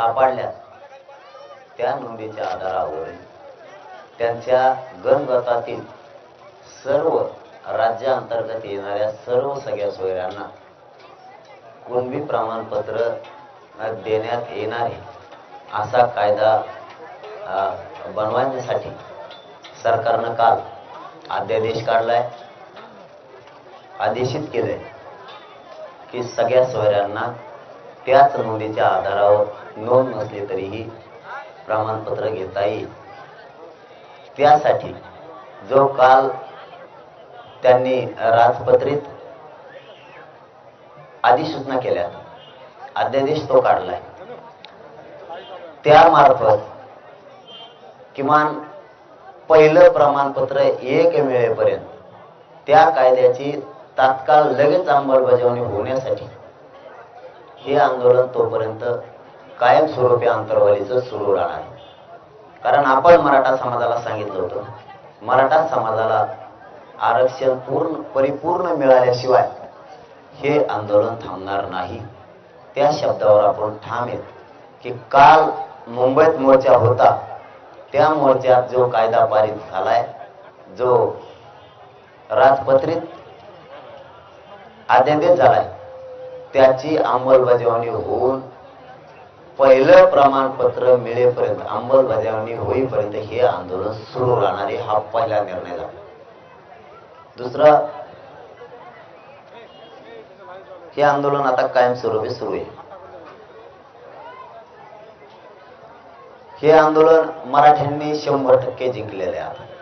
सापडल्यास त्या नोंदीच्या आधारावर त्यांच्या गणगतातील सर्व राज्याअंतर्गत येणाऱ्या सर्व सगळ्या सोयऱ्यांना कुणबी प्रमाणपत्र देण्यात येणार आहे असा कायदा बनवण्यासाठी सरकारनं काल अध्यादेश काढलाय आदेशित केलंय की सगळ्या सोयऱ्यांना त्याच नोंदीच्या आधारावर नोंद नसली तरीही प्रमाणपत्र घेता येईल. त्यासाठी जो काल त्यांनी राजपत्रित अधिसूचना केल्या अध्यादेश तो काढलाय. त्यामार्फत किमान पहिलं प्रमाणपत्र एक मिळेपर्यंत त्या कायद्याची तात्काळ लगेच अंमलबजावणी होण्यासाठी हे आंदोलन तोपर्यंत कायमस्वरूपी अंतरवालीचं सुरू राहणार कारण आपण मराठा समाजाला सांगितलं होतं मराठा समाजाला आरक्षण पूर्ण परिपूर्ण मिळाल्याशिवाय हे आंदोलन थांबणार नाही. त्या शब्दावर आपण ठाम आहेत की काल मुंबईत मोर्चा होता त्या मोर्चात जो कायदा पारित झालाय जो राजपत्रित अध्यादेश झालाय त्याची अंमलबजावणी होऊन पहिलं प्रमाणपत्र मिळेपर्यंत अंमलबजावणी होईपर्यंत हे आंदोलन सुरू राहणारे हा पहिला निर्णय झाला. दुसरा हे आंदोलन आता कायमस्वरूपी सुरू आहे. हे आंदोलन मराठ्यांनी शंभर टक्के जिंकलेले आहे